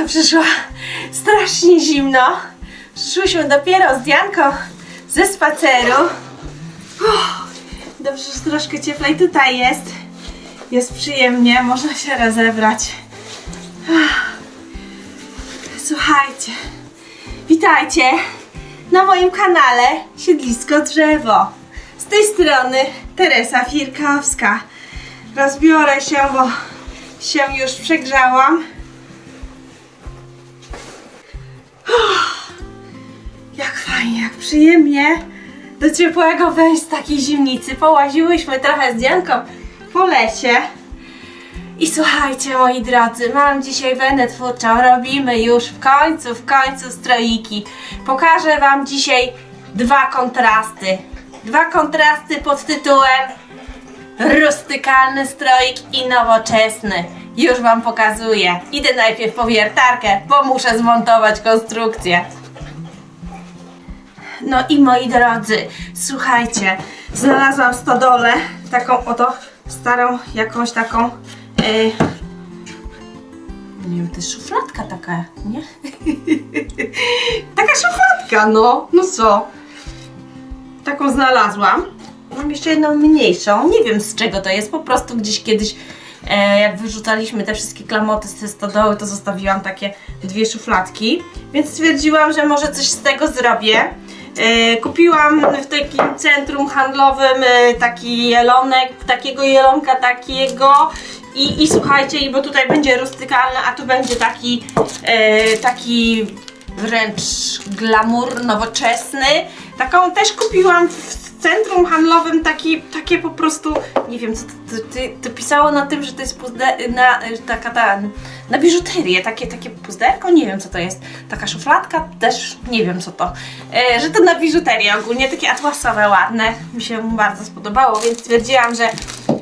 rano przyszła strasznie zimno. Przyszłyśmy dopiero z Dianką ze spaceru. Uff, dobrze, że troszkę cieplej tutaj jest. Jest przyjemnie, można się rozebrać. Ach. Słuchajcie, witajcie na moim kanale Siedlisko Drzewo. Z tej strony Teresa Firkowska. Rozbiorę się, bo się już przegrzałam. Jak fajnie, jak przyjemnie do ciepłego wejść z takiej zimnicy. Połaziłyśmy trochę z Dianką po lesie. I słuchajcie, moi drodzy, mam dzisiaj wenę twórczą. Robimy już w końcu, w końcu stroiki. Pokażę Wam dzisiaj dwa kontrasty. Dwa kontrasty pod tytułem Rustykalny stroik i nowoczesny. Już Wam pokazuję. Idę najpierw po wiertarkę, bo muszę zmontować konstrukcję. No i moi drodzy, słuchajcie, znalazłam w stodole taką oto starą, jakąś taką, yy, nie wiem, to jest szufladka taka, nie? taka szufladka, no, no co? Taką znalazłam. Mam jeszcze jedną mniejszą, nie wiem z czego to jest, po prostu gdzieś kiedyś e, jak wyrzucaliśmy te wszystkie klamoty z tej stodoły, to zostawiłam takie dwie szufladki, więc stwierdziłam, że może coś z tego zrobię. E, Kupiłam w takim centrum handlowym e, taki jelonek, takiego jelonka takiego i, i słuchajcie, bo tutaj będzie rustykalny, a tu będzie taki, e, taki wręcz glamour nowoczesny. Taką też kupiłam w centrum handlowym taki, takie po prostu, nie wiem co to, to, to, to pisało na tym, że to jest puzde, na, e, taka ta, na biżuterię, takie, takie puzderko, nie wiem co to jest, taka szufladka, też nie wiem co to, e, że to na biżuterię ogólnie, takie atłasowe, ładne, mi się bardzo spodobało, więc stwierdziłam, że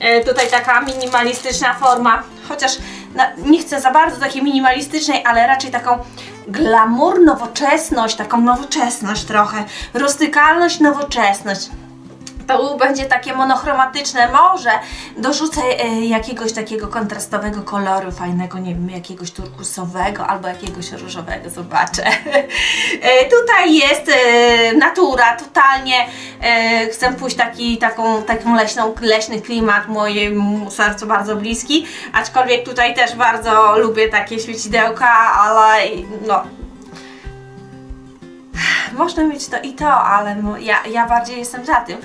e, tutaj taka minimalistyczna forma, chociaż na, nie chcę za bardzo takiej minimalistycznej, ale raczej taką glamour, nowoczesność, taką nowoczesność trochę, rustykalność, nowoczesność. To będzie takie monochromatyczne, może dorzucę e, jakiegoś takiego kontrastowego koloru fajnego, nie wiem, jakiegoś turkusowego albo jakiegoś różowego, zobaczę. e, tutaj jest e, natura, totalnie chcę pójść taki, taką, taką leśną, leśny klimat mojemu sercu bardzo bliski, aczkolwiek tutaj też bardzo lubię takie świecidełka, ale no, można mieć to i to, ale ja, ja bardziej jestem za tym.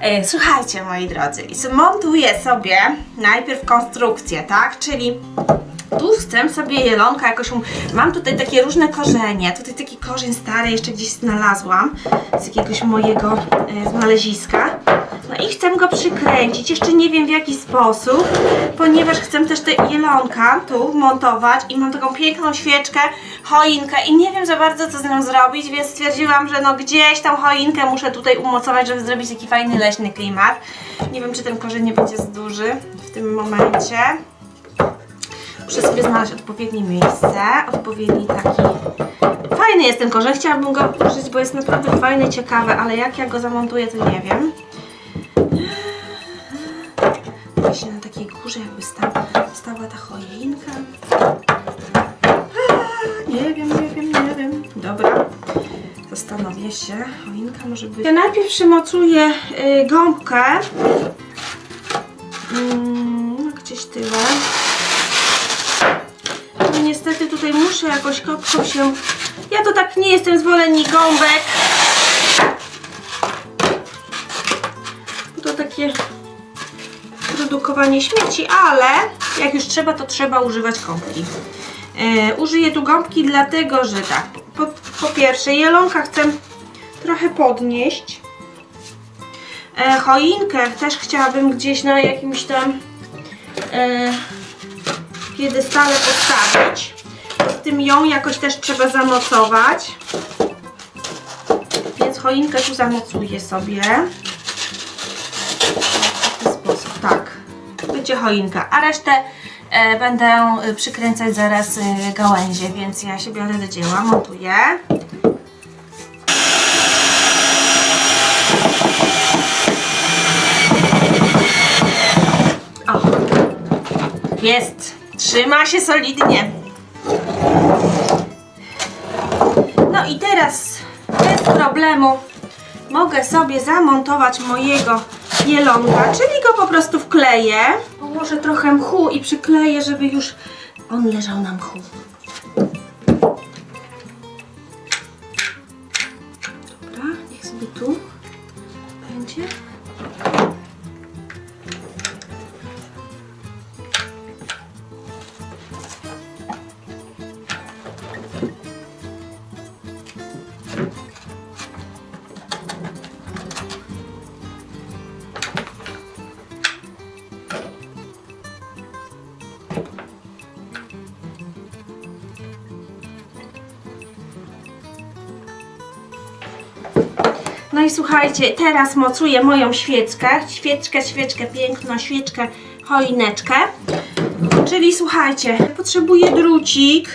E, słuchajcie, moi drodzy, i zmontuję sobie najpierw konstrukcję, tak? Czyli tu chcę sobie jelonka jakoś. Mam tutaj takie różne korzenie. Tutaj taki korzeń stary jeszcze gdzieś znalazłam z jakiegoś mojego e, znaleziska. No i chcę go przykręcić. Jeszcze nie wiem w jaki sposób, ponieważ chcę też te jelonka tu montować i mam taką piękną świeczkę, choinkę i nie wiem za bardzo co z nią zrobić, więc stwierdziłam, że no gdzieś tą choinkę muszę tutaj umocować, żeby zrobić taki fajny leśny klimat. Nie wiem czy ten korzeń nie będzie za duży w tym momencie. Muszę sobie znaleźć odpowiednie miejsce, odpowiedni taki... Fajny jest ten korzeń, chciałabym go użyć, bo jest naprawdę fajny, ciekawy, ale jak ja go zamontuję, to nie wiem. Właśnie na takiej górze jakby stała, stała ta choinka. Nie wiem, nie wiem, nie wiem. Dobra, zastanowię się. Choinka może być... Ja najpierw przymocuję y, gąbkę. Mm, gdzieś tyle. No niestety tutaj muszę jakoś kopką się... Ja to tak nie jestem zwolennik gąbek. To takie produkowanie śmieci, ale jak już trzeba, to trzeba używać gąbki. E, użyję tu gąbki dlatego, że tak, po, po pierwsze jelonka chcę trochę podnieść. E, choinkę też chciałabym gdzieś na jakimś tam e, piedestale postawić. Z tym ją jakoś też trzeba zamocować. Więc choinkę tu zamocuję sobie. W ten sposób, tak. Będzie choinka. A resztę e, będę e, przykręcać zaraz e, gałęzie, więc ja się biorę do dzieła, montuję. O, jest. Trzyma się solidnie. Teraz bez problemu mogę sobie zamontować mojego jelonka, czyli go po prostu wkleję. Położę trochę mchu i przykleję, żeby już on leżał na mchu. Dobra, niech sobie tu będzie. No i słuchajcie, teraz mocuję moją świeczkę. Świeczkę, świeczkę piękną, świeczkę, choineczkę. Czyli słuchajcie, potrzebuję drucik.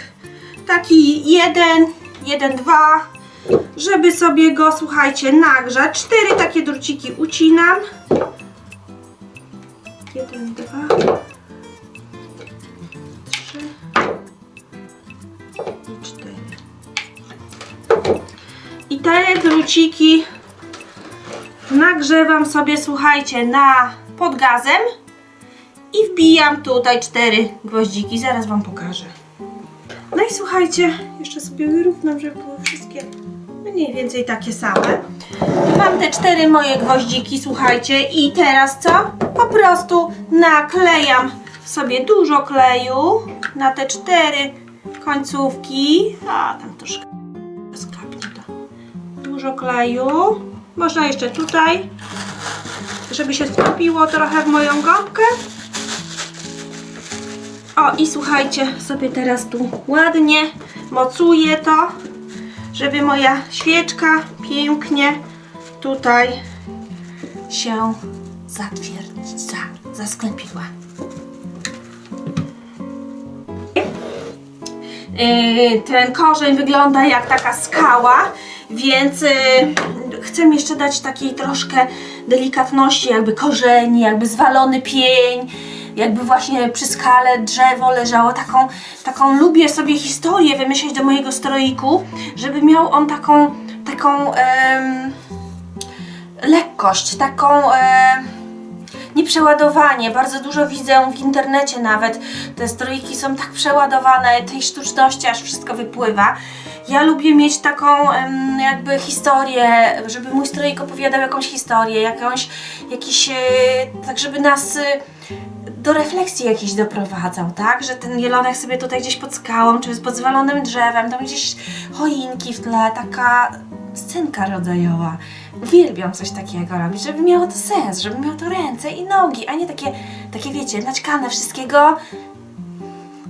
Taki jeden, jeden, dwa. Żeby sobie go, słuchajcie, nagrzać. Cztery takie druciki ucinam. Jeden, dwa. Trzy. I cztery. I te druciki nagrzewam sobie, słuchajcie, na pod gazem i wbijam tutaj cztery gwoździki. Zaraz Wam pokażę. No i słuchajcie, jeszcze sobie wyrównam, żeby były wszystkie mniej więcej takie same. Mam te cztery moje gwoździki, słuchajcie, i teraz co? Po prostu naklejam sobie dużo kleju na te cztery końcówki. A, tam troszkę skapnie to. Dużo kleju. Można jeszcze tutaj, żeby się skupiło trochę w moją gąbkę. O i słuchajcie, sobie teraz tu ładnie mocuję to, żeby moja świeczka pięknie tutaj się zatwierdziła, zasklepiła. Yy, ten korzeń wygląda jak taka skała, więc yy, chcę jeszcze dać takiej troszkę delikatności, jakby korzeni, jakby zwalony pień, jakby właśnie przy skale drzewo leżało. Taką, taką lubię sobie historię wymyśleć do mojego stroiku, żeby miał on taką, taką em, lekkość, taką em, nieprzeładowanie. Bardzo dużo widzę w internecie nawet. Te stroiki są tak przeładowane, tej sztuczności aż wszystko wypływa. Ja lubię mieć taką jakby historię, żeby mój stroik opowiadał jakąś historię, jakąś, jakiś, e, tak żeby nas e, do refleksji jakiejś doprowadzał, tak? Że ten jelonek sobie tutaj gdzieś pod skałą, czy pod zwalonym drzewem, tam gdzieś choinki w tle, taka scenka rodzajowa. Uwielbiam coś takiego robić, żeby miało to sens, żeby miało to ręce i nogi, a nie takie, takie wiecie, naćkane wszystkiego,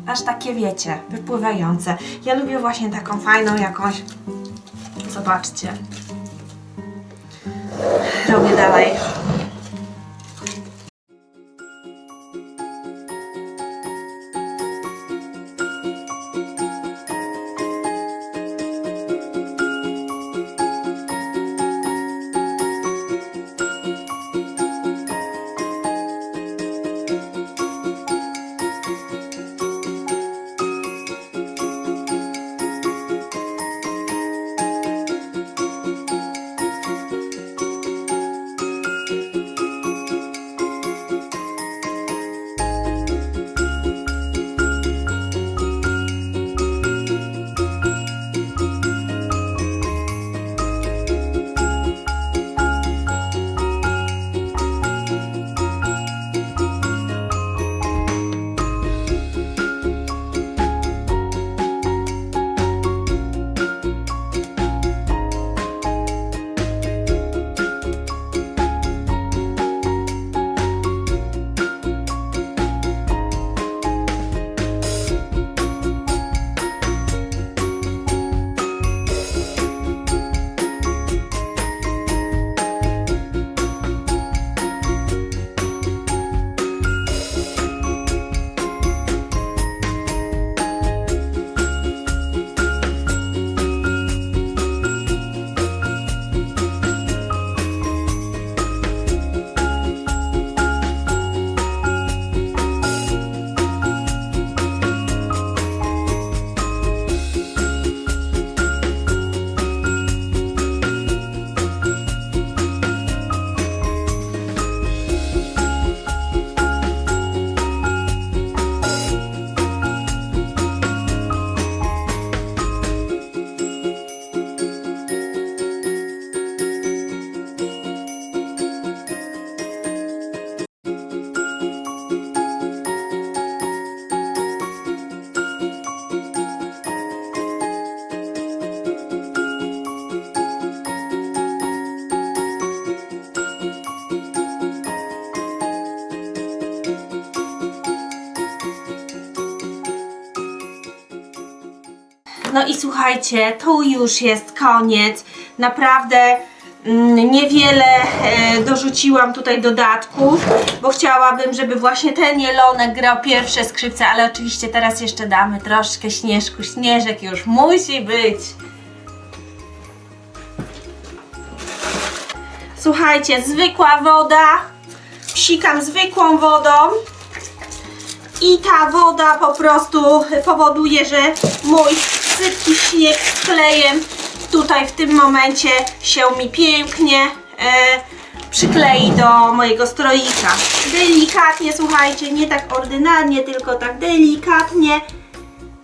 aż takie wiecie, wypływające. Ja lubię właśnie taką fajną jakąś, zobaczcie. Robię dalej. I słuchajcie, tu już jest koniec. Naprawdę mm, niewiele e, dorzuciłam tutaj dodatków, bo chciałabym, żeby właśnie ten jelonek grał pierwsze skrzypce, ale oczywiście teraz jeszcze damy troszkę śnieżku. Śnieżek już musi być. Słuchajcie, zwykła woda. Psikam zwykłą wodą. I ta woda po prostu powoduje, że mój sypki śnieg z klejem tutaj w tym momencie się mi pięknie e, przyklei do mojego stroika. Delikatnie, słuchajcie, nie tak ordynarnie, tylko tak delikatnie,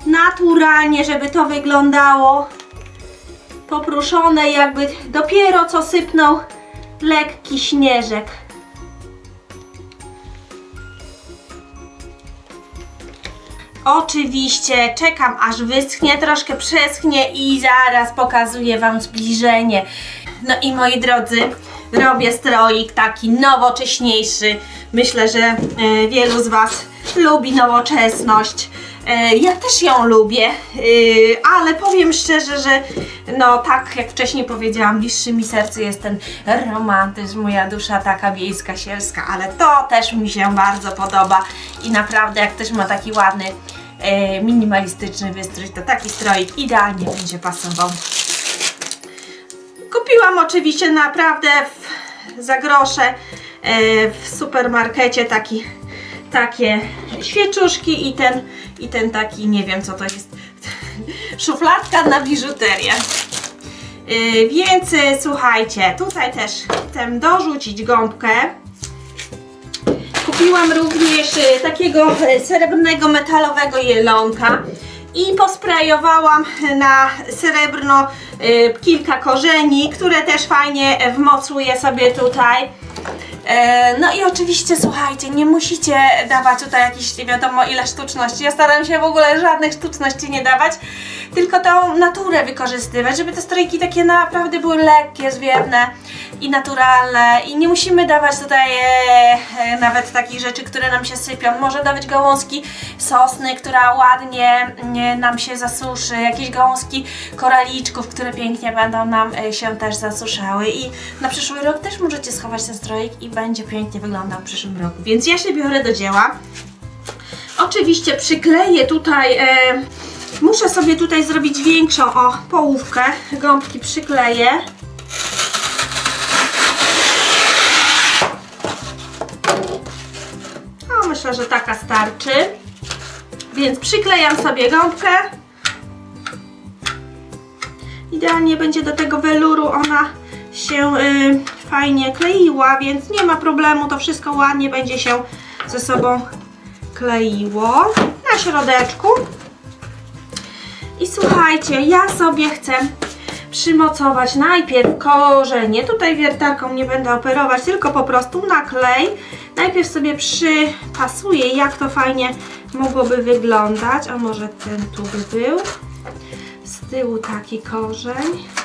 naturalnie, żeby to wyglądało popruszone, jakby dopiero co sypnął lekki śnieżek. Oczywiście czekam aż wyschnie, troszkę przeschnie i zaraz pokazuję Wam zbliżenie. No i moi drodzy, robię stroik taki nowocześniejszy. Myślę, że e, wielu z Was lubi nowoczesność. E, Ja też ją lubię, e, ale powiem szczerze, że no tak jak wcześniej powiedziałam, bliższy mi sercu jest ten romantyzm, moja dusza taka wiejska, sielska, ale to też mi się bardzo podoba i naprawdę jak ktoś ma taki ładny, minimalistyczny wystrój, to taki stroik idealnie będzie pasował. Kupiłam oczywiście naprawdę w, za grosze e, w supermarkecie taki, takie świeczuszki i ten, i ten taki, nie wiem co to jest, szufladka na biżuterię. Yy, więc słuchajcie, tutaj też chcę dorzucić gąbkę. Kupiłam również y, takiego y, srebrnego metalowego jelonka i posprejowałam na srebrno kilka korzeni, które też fajnie wmocuję sobie tutaj. E, No i oczywiście słuchajcie, nie musicie dawać tutaj jakichś nie wiadomo ile sztuczności. Ja staram się w ogóle żadnych sztuczności nie dawać, tylko tą naturę wykorzystywać, żeby te strojki takie naprawdę były lekkie, zwiewne i naturalne. I nie musimy dawać tutaj e, e, nawet takich rzeczy, które nam się sypią. Może dawać gałązki sosny, która ładnie e, nam się zasuszy, jakieś gałązki koraliczków, które pięknie będą nam e, się też zasuszały. I na przyszły rok też możecie schować ten strojek i będzie pięknie wyglądał w przyszłym roku. Więc ja się biorę do dzieła. Oczywiście przykleję tutaj, e, muszę sobie tutaj zrobić większą, o, połówkę gąbki przykleję. O, myślę, że taka starczy. Więc przyklejam sobie gąbkę. Idealnie będzie do tego weluru ona się y, fajnie kleiła, więc nie ma problemu, to wszystko ładnie będzie się ze sobą kleiło na środeczku. I słuchajcie, ja sobie chcę przymocować najpierw korzenie. Tutaj wiertarką nie będę operować, tylko po prostu na klej. Najpierw sobie przypasuję, jak to fajnie mogłoby wyglądać. A może ten tu by był. Z tyłu taki korzeń.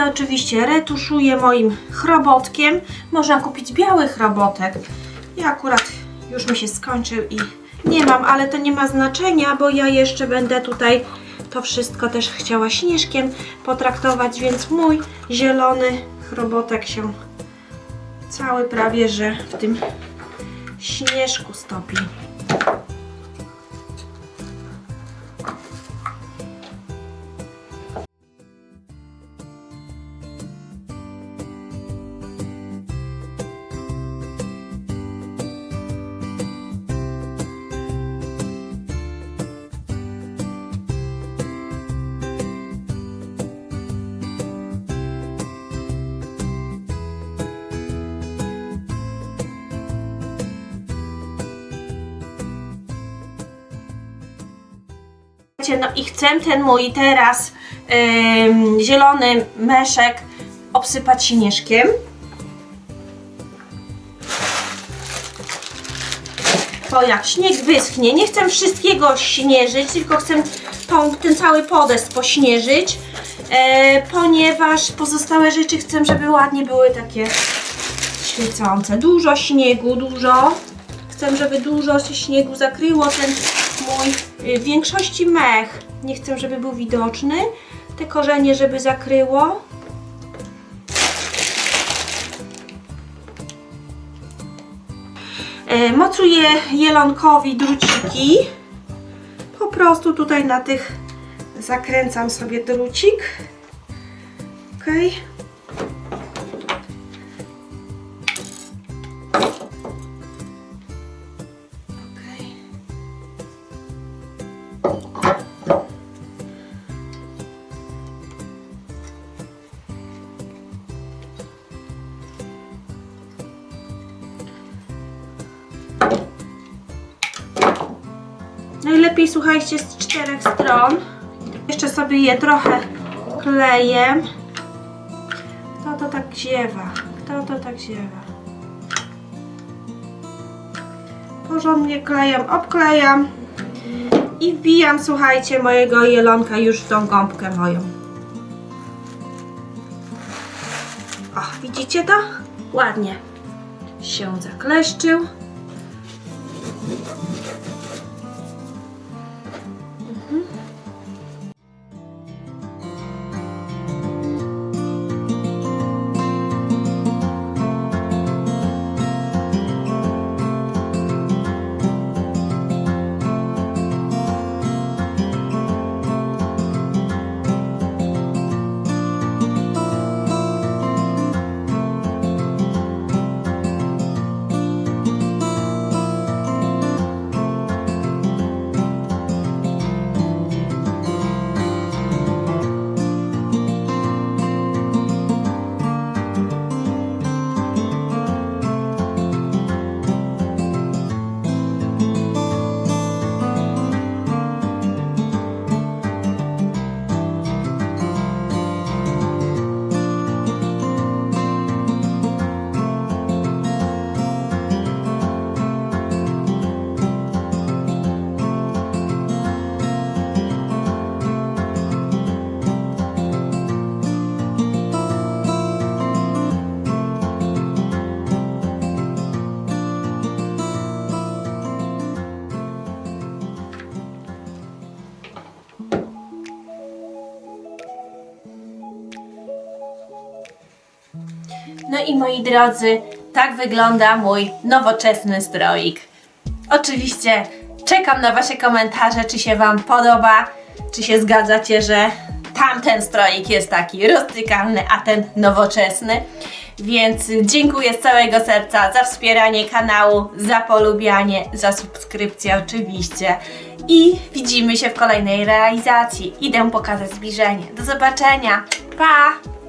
Zielonkę oczywiście retuszuję moim chrobotkiem. Można kupić biały chrobotek. Ja akurat już mi się skończył i nie mam, ale to nie ma znaczenia, bo ja jeszcze będę tutaj to wszystko też chciała śnieżkiem potraktować, więc mój zielony chrobotek się cały prawie, że w tym śnieżku stopi. No i chcę ten mój teraz ym, zielony meszek obsypać śnieżkiem. Bo jak śnieg wyschnie, nie chcę wszystkiego śnieżyć, tylko chcę tą, ten cały podest pośnieżyć, e, ponieważ pozostałe rzeczy chcę, żeby ładnie były takie świecące. Dużo śniegu, dużo. Chcę, żeby dużo się śniegu zakryło ten mój y, w większości mech. Nie chcę, żeby był widoczny. Te korzenie, żeby zakryło. E, Mocuję jelonkowi druciki. Po prostu tutaj na tych zakręcam sobie drucik. Okej. Okej. Słuchajcie z czterech stron. Jeszcze sobie je trochę kleję. Kto to tak ziewa? Kto to tak ziewa? Porządnie klejam, obklejam i wbijam, słuchajcie, mojego jelonka już w tą gąbkę moją. O, widzicie to? Ładnie się zakleszczył. No i moi drodzy, tak wygląda mój nowoczesny stroik. Oczywiście czekam na Wasze komentarze, czy się Wam podoba, czy się zgadzacie, że tamten stroik jest taki rustykalny, a ten nowoczesny. Więc dziękuję z całego serca za wspieranie kanału, za polubianie, za subskrypcję oczywiście. I widzimy się w kolejnej realizacji. Idę pokazać zbliżenie. Do zobaczenia. Pa!